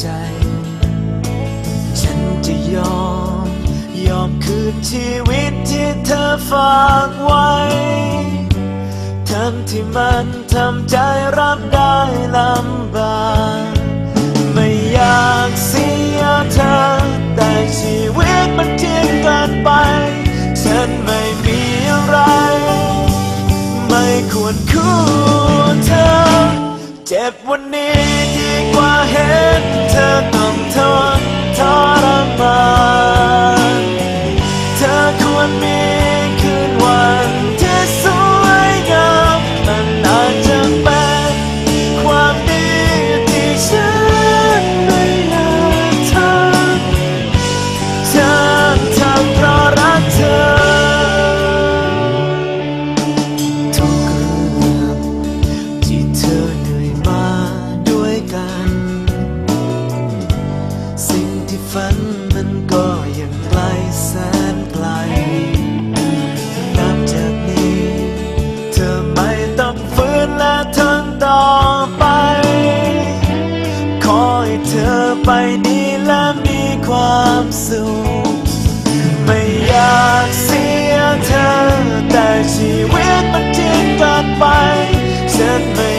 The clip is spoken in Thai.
ใจ ฉันจะยอม ยอมคืนชีวิตที่เธอฝากไว้ทำที่มันทำใจรับได้ลำบากไม่อยากเสียเธอ แต่ชีวิตมันเที่ยงกันไป ฉันไม่มีอะไร ไม่ควรคู่เธอ เจ็บวัน น แสนไกล นับจากนี้ เธอไม่ต้องฝืนและทนต่อไป ขอให้เธอไปดีและมีความสุข ไม่อยากเสียเธอ แต่ชีวิตมันจริงเกินไป ฉันไม่